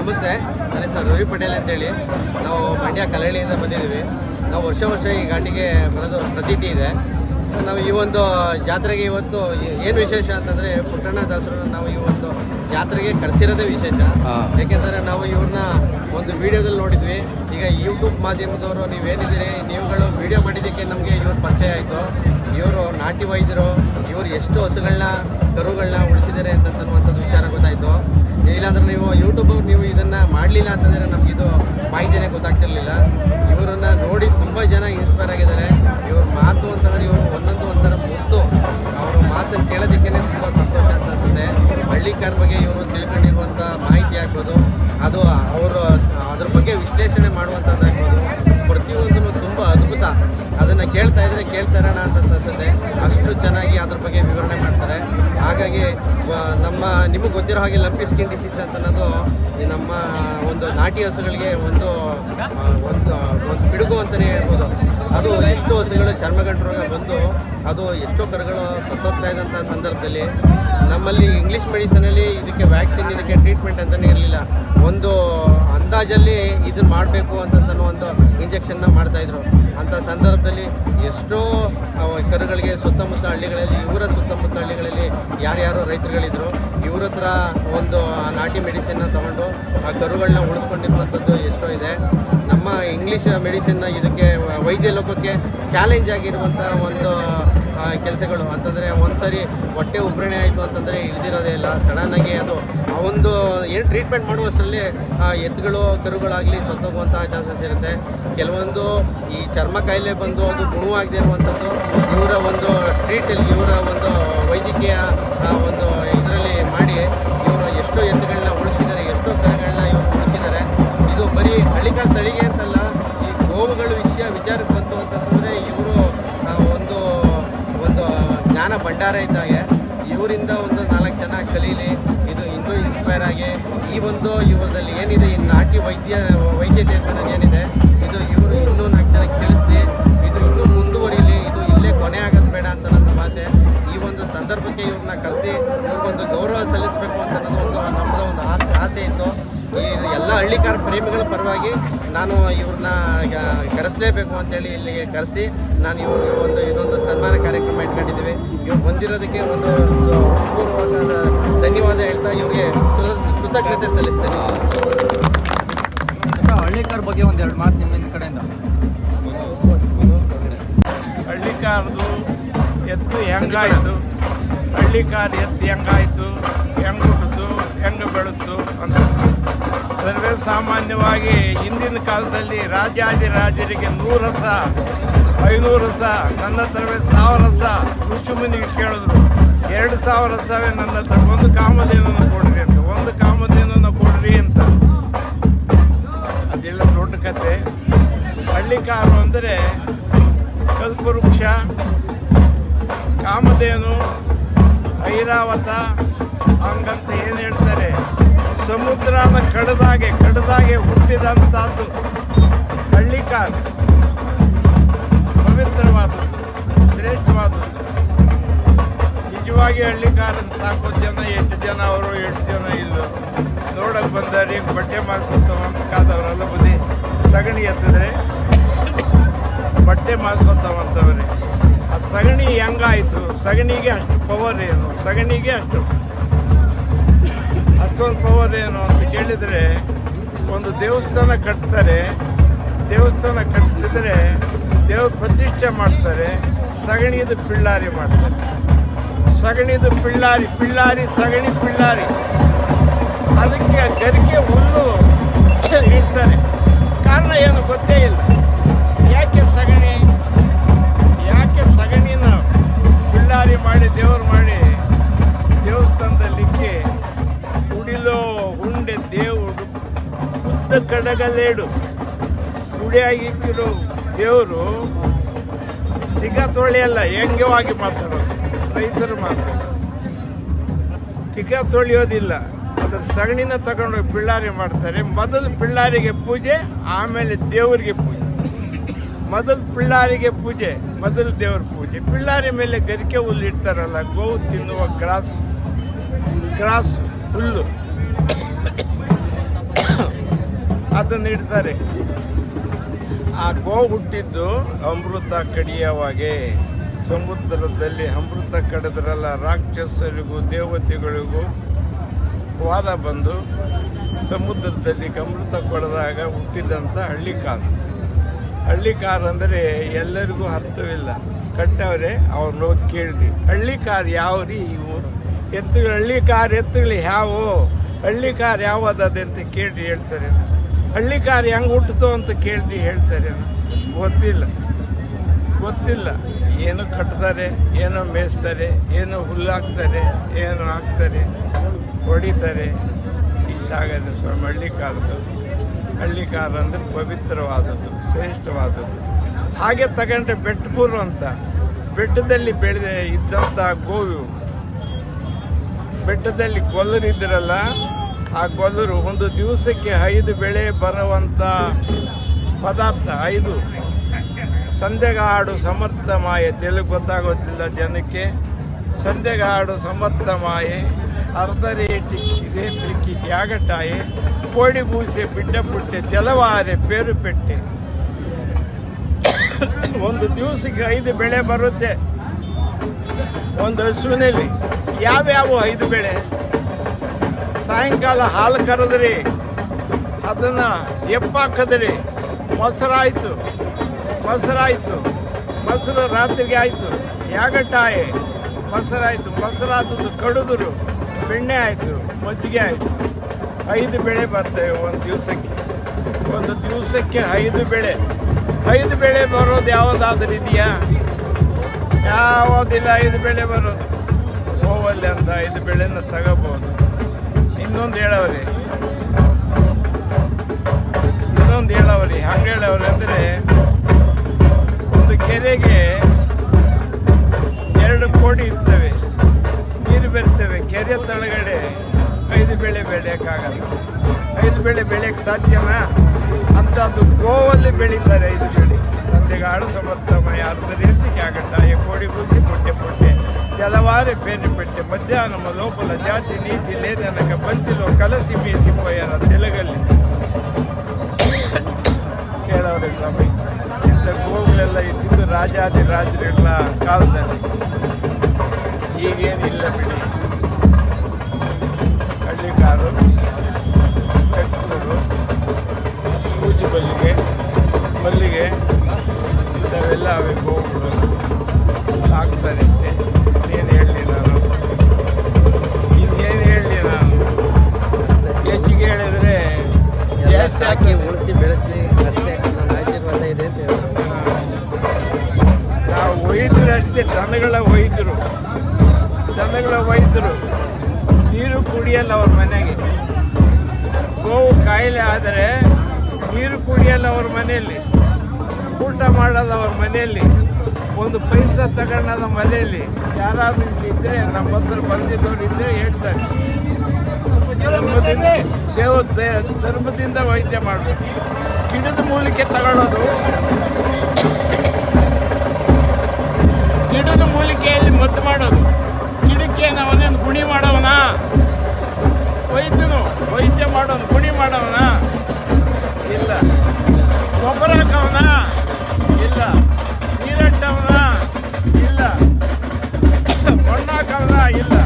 ನಮಸ್ತೆ. ನನ್ನ ಸರ್ ರವಿ ಪಟೇಲ್ ಅಂತೇಳಿ. ನಾವು ಮಂಡ್ಯ ಕಲಹಳ್ಳಿಯಿಂದ ಬಂದಿದ್ದೀವಿ. ನಾವು ವರ್ಷ ವರ್ಷ ಈ ಘಾಟಿಗೆ ಬರೋದು ಪ್ರತೀತಿ ಇದೆ. ನಾವು ಈ ಒಂದು ಜಾತ್ರೆಗೆ ಇವತ್ತು ಏನು ವಿಶೇಷ ಅಂತಂದರೆ ಪುಟ್ಟಣ್ಣ ದಾಸರು ನಾವು ಈ ಒಂದು ಜಾತ್ರೆಗೆ ಕರೆಸಿರೋದೇ ವಿಶೇಷ. ಯಾಕೆಂದರೆ ನಾವು ಇವ್ರನ್ನ ಒಂದು ವಿಡಿಯೋದಲ್ಲಿ ನೋಡಿದ್ವಿ. ಈಗ ಯೂಟ್ಯೂಬ್ ಮಾಧ್ಯಮದವರು ನೀವೇನಿದ್ದೀರಿ ನೀವುಗಳು ವಿಡಿಯೋ ಮಾಡಿದ್ದಕ್ಕೆ ನಮಗೆ ಇವ್ರ ಪರಿಚಯ ಆಯಿತು. ಇವರು ನಾಟಿ ವೈದ್ಯರು ಇವರು ಎಷ್ಟು ಹಸುಗಳನ್ನ ಕರುಗಳನ್ನ ಉಳಿಸಿದ್ದಾರೆ ಅಂತನ್ನುವಂಥದ್ದು ವಿಚಾರ ಗೊತ್ತಾಯಿತು. ಇಲ್ಲಾಂದ್ರೆ ನೀವು ಯೂಟ್ಯೂಬ್ ನೀವು ಇದನ್ನು ಮಾಡಲಿಲ್ಲ ಅಂತಂದರೆ ನಮಗಿದು ಮಾಹಿತಿನೇ ಗೊತ್ತಾಗ್ತಿರಲಿಲ್ಲ. ಇವರನ್ನು ನೋಡಿ ತುಂಬ ಜನ ಇನ್ಸ್ಪೈರ್ ಆಗಿದ್ದಾರೆ. ಇವ್ರ ಮಾತು ಅಂತಂದರೆ ಇವರು ಒಂದೊಂದು ಒಂಥರ ಮುತ್ತು. ಅವರ ಮಾತನ್ನು ಕೇಳೋದಕ್ಕೇ ತುಂಬ ಸಂತೋಷ ಅಂತ ಅನಿಸುತ್ತೆ ಹಳ್ಳಿಕಾರ ಬಗ್ಗೆ ಇವರು ತಿಳ್ಕೊಂಡಿರುವಂಥ ಮಾಹಿತಿ ಆಗ್ಬೋದು. ಅದು ಅವರು, ಅದ್ರ ಬಗ್ಗೆ ವಿಶ್ಲೇಷಣೆ ಮಾಡುವಂಥದ್ದಾಗ್ಬೋದು ಪ್ರತಿಯೊಂದೂ ಅದನ್ನು ಕೇಳ್ತಾ ಇದ್ರೆ ಕೇಳ್ತಾ ಇರೋಣ ಅಂತ ಅನ್ಸುತ್ತೆ. ಅಷ್ಟು ಚೆನ್ನಾಗಿ ಅದ್ರ ಬಗ್ಗೆ ವಿವರಣೆ ಮಾಡ್ತಾರೆ. ಹಾಗಾಗಿ ನಮ್ಮ, ನಿಮಗೆ ಗೊತ್ತಿರೋ ಹಾಗೆ ಲಂಪಿ ಸ್ಕಿನ್ ಡಿಸೀಸ್ ಅಂತ ಅನ್ನೋದು ನಮ್ಮ ಒಂದು ನಾಟಿ ಹಸುಗಳಿಗೆ ಒಂದು ಒಂದು ಒಂದು ಪಿಡುಗು ಅಂತಲೇ ಹೇಳ್ಬೋದು. ಅದು ಎಷ್ಟೋ ಹಸುಗಳು ಚರ್ಮಗಂಟರೋಗ ಬಂದು ಅದು ಎಷ್ಟೋ ಕರುಗಳು ಸತ್ತೋಗ್ತಾ ಇದ್ದಂಥ ಸಂದರ್ಭದಲ್ಲಿ. ನಮ್ಮಲ್ಲಿ ಇಂಗ್ಲೀಷ್ ಮೆಡಿಸನಲ್ಲಿ ಇದಕ್ಕೆ ವ್ಯಾಕ್ಸಿನ್ ಇದಕ್ಕೆ ಟ್ರೀಟ್ಮೆಂಟ್ ಅಂತಲೇ ಇರಲಿಲ್ಲ. ಒಂದು ಅಂದಾಜಲ್ಲಿ ಇದನ್ನು ಮಾಡಬೇಕು ಅಂತ ಒಂದು ಇಂಜೆಕ್ಷನ್ನ ಮಾಡ್ತಾಯಿದ್ರು ಅಂಥ ಸಂದರ್ಭದಲ್ಲಿ ಎಷ್ಟೋ ಕರುಗಳಿಗೆ ಸುತ್ತಮುತ್ತ ಹಳ್ಳಿಗಳಲ್ಲಿ, ಇವರ ಸುತ್ತಮುತ್ತ ಹಳ್ಳಿಗಳಲ್ಲಿ ಯಾರ್ಯಾರು ರೈತರುಗಳಿದ್ರು. ಇವ್ರ ಹತ್ರ ಒಂದು ನಾಟಿ ಮೆಡಿಸಿನ್ನ ತಗೊಂಡು ಆ ಕರುಗಳನ್ನ ಉಳಿಸ್ಕೊಂಡಿರುವಂಥದ್ದು ಎಷ್ಟೋ ಇದೆ. ನಮ್ಮ ಇಂಗ್ಲೀಷ್ ಮೆಡಿಸಿನ್ನ ಇದಕ್ಕೆ, ವೈದ್ಯ ಲೋಕಕ್ಕೆ ಚಾಲೆಂಜ್ ಆಗಿರುವಂಥ ಒಂದು ಕೆಲಸಗಳು. ಅಂತಂದರೆ ಒಂದು ಸರಿ ಹೊಟ್ಟೆ ಉಬ್ರಣೆ ಆಯಿತು ಅಂತಂದರೆ ಇಳಿದಿರೋದೇ ಇಲ್ಲ. ಸಡನ್ನಾಗಿ ಅದು, ಆ ಒಂದು ಏನು ಟ್ರೀಟ್ಮೆಂಟ್ ಮಾಡುವಷ್ಟರಲ್ಲಿ ಎತ್ತುಗಳು ಕರುಗಳಾಗಲಿ ಸತ್ತೋಗುವಂತಹ ಚಾನ್ಸಸ್ ಇರುತ್ತೆ. ಕೆಲವೊಂದು ಈ ಚರ್ಮ ಕಾಯಿಲೆ ಬಂದು ಅದು ಗುಣವಾಗಿದೆ ಇರುವಂಥದ್ದು ಇವರ ಒಂದು ಟ್ರೀಟಲ್ಲಿ ಇವರ ಒಂದು ವೈದ್ಯಕೀಯ ಒಂದು ಇದರಲ್ಲಿ ಮಾಡಿ, ಇವರು ಎಷ್ಟೋ ಎತ್ತುಗಳನ್ನ ಭಂಡಾರ ಇದ್ದಾಗೆ ಇವರಿಂದ ಒಂದು ನಾಲ್ಕು ಜನ ಕಲೀಲಿ. ಇದು ಇನ್ನೂ ಇನ್ಸ್ಪೈರ್ ಆಗಿ ಈ ಒಂದು ಇವರಲ್ಲಿ ಏನಿದೆ, ಈ ನಾಟಿ ವೈದ್ಯ ವೈದ್ಯತೆ ಚೇತನ ಏನಿದೆ, ಇದು ಇವರು ಇನ್ನೂ ನಾಲ್ಕು ಜನಕ್ಕೆ ತಿಳಿಸ್ಲಿ ಇದು ಇನ್ನೂ ಮುಂದುವರಿಲಿ. ಇದು ಇಲ್ಲೇ ಕೊನೆ ಆಗೋದು ಬೇಡ ಅಂತ ನನ್ನ ಭಾಷೆ. ಈ ಒಂದು ಸಂದರ್ಭಕ್ಕೆ ಇವ್ರನ್ನ ಕರೆಸಿ, ಇವ್ರಿಗೊಂದು ಗೌರವ ಸಲ್ಲಿಸಬೇಕು ಅಂತ ಅನ್ನೋದು ಒಂದು ನಮ್ಮದ ಒಂದು ಆಸೆ ಆಸೆ ಇತ್ತು. ಈ ಎಲ್ಲ ಹಳ್ಳಿಕಾರ ಪ್ರೇಮಿಗಳ ಪರವಾಗಿ ನಾನು ಇವ್ರನ್ನ ಕರೆಸಲೇಬೇಕು ಅಂತೇಳಿ ಇಲ್ಲಿಗೆ ಕರೆಸಿ ನಾನು ಇವ್ರಿಗೆ ಒಂದು ಇದೊಂದು ಸನ್ಮಾನ ಕಾರ್ಯಕ್ರಮ ಇಟ್ಕೊಂಡಿದ್ದೀವಿ. ಇವ್ರು ಬಂದಿರೋದಕ್ಕೆ ಒಂದು ಪೂರ್ವವಾದ ಧನ್ಯವಾದ ಹೇಳ್ತಾ ಇವ್ರಿಗೆ ಕೃ- ಕೃತಜ್ಞತೆ ಸಲ್ಲಿಸ್ತೇನೆ. ಹಳ್ಳಿಕಾರ ಬಗ್ಗೆ ಒಂದೆರಡು ಮಾತು ನಿಮ್ಮ ಕಡೆಯಿಂದ. ಹಳ್ಳಿಕಾರದು ಎತ್ತು ಹೆಂಗಾಯಿತು? ಹಳ್ಳಿಕಾರ ಎತ್ತು ಹೆಂಗಾಯಿತು? ಹೆಂಗೆ ಹುಟ್ಟಿತು ಹೆಂಗೆ ಬೆಳುತ್ತು ಅಂತ. ಸರ್ವೇ ಸಾಮಾನ್ಯವಾಗಿ ಹಿಂದಿನ ಕಾಲದಲ್ಲಿ ರಾಜಾದಿರಾಜರಿಗೆ ನೂರು ರಸ, ಐನೂರು ರಸ, ನನ್ನ ಹತ್ರವೇ ಸಾವಿರ ರಸ ಋಷಿಮುನಿಗೆ ಕೇಳಿದ್ರು. ಎರಡು ಸಾವಿರ ರಸವೇ ನನ್ನ ಹತ್ರ, ಒಂದು ಕಾಮಧೇನನ್ನು ಕೊಡ್ರಿ ಅಂತ, ಒಂದು ಕಾಮಧೇನನ್ನು ಕೊಡ್ರಿ ಅಂತ. ಅದೆಲ್ಲ ದೊಡ್ಡ ಕತೆ. ಹಳ್ಳಿಕಾರು ಅಂದರೆ ಕಲ್ಪವೃಕ್ಷ, ಕಾಮಧೇನು, ಐರಾವತ, ಹಂಗಂತ ಏನು ಹೇಳ್ತಾರೆ? ಸಮುದ್ರನ ಕಡದಾಗೆ ಕಡದಾಗೆ ಹುಟ್ಟಿದಂಥದ್ದು ಹಳ್ಳಿಕಾರ್ ಪವಿತ್ರವಾದದ್ದು, ಶ್ರೇಷ್ಠವಾದದ್ದು. ನಿಜವಾಗಿ ಹಳ್ಳಿಕಾರನ ಸಾಕೋ, ಜನ ಎಷ್ಟು ಜನ ಅವರು, ಎಷ್ಟು ಜನ ಇಲ್ಲ. ನೋಡಕ್ಕೆ ಬಂದವ್ರಿ ಬಟ್ಟೆ ಮಾಡಿಸುತ್ತವ ಅಂತ ಕಾದವರೆಲ್ಲ ಬುದ್ಧಿ. ಸಗಣಿ ಎತ್ತಿದ್ರೆ ಬಟ್ಟೆ ಮಾಡಿಸ್ಕೊತಾವಂತವ್ರಿ ಆ ಸಗಣಿ ಹೆಂಗಾಯಿತು? ಸಗಣಿಗೆ ಅಷ್ಟು ಪವರ್ ಏನು? ಸಗಣಿಗೆ ಅಷ್ಟು ಅಷ್ಟೊಂದು ಪವರ್ ಏನು ಅಂತ ಕೇಳಿದರೆ ಒಂದು ದೇವಸ್ಥಾನ ಕಟ್ತಾರೆ, ದೇವಸ್ಥಾನ ಕಟ್ಟಿಸಿದರೆ ದೇವ್ರ ಪ್ರತಿಷ್ಠೆ ಮಾಡ್ತಾರೆ, ಸಗಣಿದು ಪಿಳ್ಳಾರಿ ಮಾಡ್ತಾರೆ. ಸಗಣಿದು ಪಿಳ್ಳಾರಿ ಪಿಳ್ಳಾರಿ, ಸಗಣಿ ಪಿಳ್ಳಾರಿ. ಅದಕ್ಕೆ ಗರಿಕೆ ಹುಲ್ಲು ಇಡ್ತಾರೆ. ಕಾರಣ ಏನು ಗೊತ್ತೇ ಇಲ್ಲ. ತಿಗ ತೊಳೆಯಲ್ಲ ವ್ಯಂಗ್ಯವಾಗಿ ಮಾತಾಡೋದು? ರೈತರು ಮಾತಾಡೋದು ತಿಗ ತೊಳೆಯೋದಿಲ್ಲ. ಅದರ ಸಗಣಿನ ತಗೊಂಡು ಪಿಳ್ಳಾರಿ ಮಾಡ್ತಾರೆ. ಮೊದಲು ಪಿಳ್ಳಾರಿಗೆ ಪೂಜೆ, ಆಮೇಲೆ ದೇವರಿಗೆ ಪೂಜೆ. ಮೊದಲು ಪಿಳ್ಳಾರಿಗೆ ಪೂಜೆ, ಮೊದಲು ದೇವ್ರ ಪೂಜೆ. ಪಿಳ್ಳಾರಿ ಮೇಲೆ ಗರಿಕೆ ಹುಲ್ಲು ಇಡ್ತಾರಲ್ಲ, ಗೋವು ತಿನ್ನುವ ಗ್ರಾಸ್ ಗ್ರಾಸ್ ಹುಲ್ಲು. ಅದನ್ನು ಇಡ್ತಾರೆ. ಆ ಗೋ ಹುಟ್ಟಿದ್ದು ಅಮೃತ ಕಡಿಯವಾಗೆ ಸಮುದ್ರದಲ್ಲಿ ಅಮೃತ ಕಡಿದ್ರಲ್ಲ ರಾಕ್ಷಸರಿಗೂ, ದೇವತೆಗಳಿಗೂ ವಾದ ಬಂದು ಸಮುದ್ರದಲ್ಲಿ ಅಮೃತ ಕೊಡದಾಗ ಹುಟ್ಟಿದಂಥ ಹಳ್ಳಿಕಾರ್. ಹಳ್ಳಿಕಾರ್ ಅಂದರೆ ಎಲ್ಲರಿಗೂ ಅರ್ಥವಿಲ್ಲ. ಕಟ್ಟವ್ರೆ ಅವ್ರನ್ನ ಹೋಗಿ ಕೇಳ್ರಿ. ಹಳ್ಳಿಕಾರ್ ರೀ ಇವು ಎತ್ತುಗಳು, ಹಳ್ಳಿಕಾರ್ ಎತ್ತುಗಳು ಯಾವು? ಹಳ್ಳಿಕಾರ್ ಅದ ಅಂತ ಕೇಳ್ರಿ ಹೇಳ್ತಾರೆ ಹಳ್ಳಿಕಾರ್ ಹೆಂಗೆ ಹುಟ್ಟಿತು ಅಂತ ಕೇಳಿ ಹೇಳ್ತಾರೆ ಗೊತ್ತಿಲ್ಲ. ಗೊತ್ತಿಲ್ಲ. ಏನು ಕಟ್ತಾರೆ, ಏನೋ ಮೇಯಿಸ್ತಾರೆ, ಏನೋ ಹುಲ್ಲು ಹಾಕ್ತಾರೆ, ಏನೋ ಹಾಕ್ತಾರೆ, ಹೊಡಿತಾರೆ. ಇಷ್ಟಾಗದೆ ಸ್ವಾಮಿ ಹಳ್ಳಿಕಾರದು ಹಳ್ಳಿಕಾರ ಅಂದರೆ ಪವಿತ್ರವಾದದ್ದು, ಶ್ರೇಷ್ಠವಾದದ್ದು. ಹಾಗೆ ತಗೊಂಡ್ರೆ ಬೆಟ್ಟಪುರು ಅಂತ. ಬೆಟ್ಟದಲ್ಲಿ ಬೆಳೆದ ಇದ್ದಂಥ ಗೋವು ಬೆಟ್ಟದಲ್ಲಿ ಗೊಲ್ಲರಿದ್ರಲ್ಲ ಆ ಕೊಲ್ಲರು ಒಂದು ದಿವಸಕ್ಕೆ ಐದು ಬೆಳೆ ಬರುವಂಥ ಪದಾರ್ಥ, ಐದು. ಸಂದೆಗಾಡು ಸಮರ್ಥ ಮಾಯೆ, ತೆಲುಗು ಗೊತ್ತಾಗೋದಿಲ್ಲ ಜನಕ್ಕೆ. ಸಂದೆಗಾಡು ಸಮರ್ಥ ಮಾಯೆ, ಅರ್ಧ ರೇಟಿ ರೇತ್ರಿಕ್ಕಿ ಯಾಗಟಾಯೆ ಕೋಡಿ ಬೂಸೆ ಬಿಡ್ಡ ಪುಟ್ಟೆ, ತೆಲವಾರೆ, ಪೇರು ಪೆಟ್ಟೆ. ಒಂದು ದಿವಸಕ್ಕೆ ಐದು ಬೆಳೆ ಬರುತ್ತೆ. ಒಂದು ಹಸುವಿನಲ್ಲಿ ಯಾವ್ಯಾವ ಐದು ಬೆಳೆ? ಸಾಯಂಕಾಲ ಹಾಲು ಕರೆದ್ರಿ, ಅದನ್ನ ಎಪ್ಪಾಕದ್ರಿ. ಮೊಸರಾಯಿತು ಮೊಸರಾಯಿತು, ಮೊಸರು ರಾತ್ರಿಗೆ ಆಯ್ತು. ಯಾಗಟ್ಟಾಯಿ, ಮೊಸರಾಯಿತು, ಮೊಸರಾದದ್ದು ಕಡಿದ್ರು, ಬೆಣ್ಣೆ ಆಯಿತು, ಮಜ್ಜಿಗೆ ಆಯಿತು. ಐದು ಬೆಳೆ ಬರ್ತೇವೆ ಒಂದು ದಿವಸಕ್ಕೆ. ಒಂದು ದಿವಸಕ್ಕೆ ಐದು ಬೆಳೆ. ಐದು ಬೆಳೆ ಬರೋದು ಯಾವುದಾದ್ರೂ ಇದೆಯಾ? ಯಾವುದಿಲ್ಲ ಐದು ಬೆಳೆ ಬರೋದು. ಹೋವಲ್ಲಿ ಅಂತ ಐದು ಬೆಳೆನ ತಗೋಬಹುದು ಇನ್ನೊಂದು ಹೇಳವ್ರಿ. ಇನ್ನೊಂದು ಹೇಳವ್ರಿ. ಹಂಗೆ ಹೇಳವ್ರಿ ಅಂದರೆ ಒಂದು ಕೆರೆಗೆ ಎರಡು ಕೋಡಿ ಇರ್ತವೆ. ನೀರು ಬರ್ತವೆ. ಕೆರೆ ತಳಗಡೆ ಐದು ಬೆಳೆ ಬೆಳೆಯೋಕ್ಕಾಗಲ್ಲ. ಐದು ಬೆಳೆ ಬೆಳೆಯಕ್ಕೆ ಸಾಧ್ಯನಾ? ಅಂಥದ್ದು ಗೋವಲ್ಲಿ ಬೆಳೀತಾರೆ ಐದು ಬೆಳೆ. ಸಂದೆಗಾಡು ಸಮರ್ಥಮಯ ಅರ್ಧ ರೀತಿಗೆ ಈ ಕೋಡಿ ಬೂಸಿ ಪುಟ್ಟೆ ಪುಟ್ಟೆ ಕೆಲವಾರೆ ಬೇರೆ ಪೆಟ್ಟೆ ಮಧ್ಯಾಹ್ನ ಲೋಪಲ ಜಾತಿ ನೀತಿ ಲೇದನಕ బంతిలో ಕಲಸಿ ಬೀಸಿ ಪೋಯರ ತೆಲಗಲ್ಲಿ. ಕೇಳವ್ರೆ ಸ್ವಾಮಿ, ಇಂಥ ಗೋಗಳೆಲ್ಲ ಇದ್ದಿದ್ದು ರಾಜಾದಿ ರಾಜರುಗಳ ಕಾಲದಲ್ಲಿ. ಈಗೇನಿಲ್ಲ ಬಿಡಿ. ಹಳ್ಳಿಕಾರು ಬೆಟ್ಟೂರು ಸೂಜಿ ಮಲ್ಲಿಗೆ ಮಲ್ಲಿಗೆ, ಇಂಥವೆಲ್ಲ ಅವೆ ಗೋವುಗಳು ಸಾಕ್ತಾರೆ. ದನಗಳ ವೈದ್ಯರು ದನಗಳ ವೈದ್ಯರು ನೀರು ಕುಡಿಯಲ್ಲ ಅವ್ರ ಮನೆಗೆ. ಗೋವು ಕಾಯಿಲೆ ಆದರೆ ನೀರು ಕುಡಿಯಲ್ಲ ಅವ್ರ ಮನೆಯಲ್ಲಿ. ಊಟ ಮಾಡಲ್ಲ ಅವ್ರ ಮನೆಯಲ್ಲಿ. ಒಂದು ಪೈಸಾ ತಗೊಂಡದ ಮನೆಯಲ್ಲಿ. ಯಾರಾದ್ರೂ ಇದ್ದರೆ ನಮ್ಮ ಹತ್ರ ಬಂದಿದ್ದವ್ರು ಇದ್ದರೆ ಹೇಳ್ತಾರೆ. ಧರ್ಮದಿಂದ ದೇವ ಧರ್ಮದಿಂದ ವೈದ್ಯ ಮಾಡಬೇಕು. ಗಿಡದ ಮೂಲಿಕೆ ತಗೊಳ್ಳೋದು ಗಿಡದ ಮೂಲಿಕೆಯಲ್ಲಿ ಮದ್ದು ಮಾಡೋದು. ಗಿಡಕ್ಕೆ ನಾವನ್ನೊಂದು ಗುಣಿ ಮಾಡೋವನ? ವೈದ್ಯನು ವೈದ್ಯ ಮಾಡೋನು, ಗುಣಿ ಮಾಡೋವನ? ಇಲ್ಲ. ಗೊಬ್ಬರ ಹಾಕವನ? ಇಲ್ಲ. ನೀರಟ್ಟವನ ಇಲ್ಲ. ಮಣ್ಣು ಹಾಕವನ? ಇಲ್ಲ.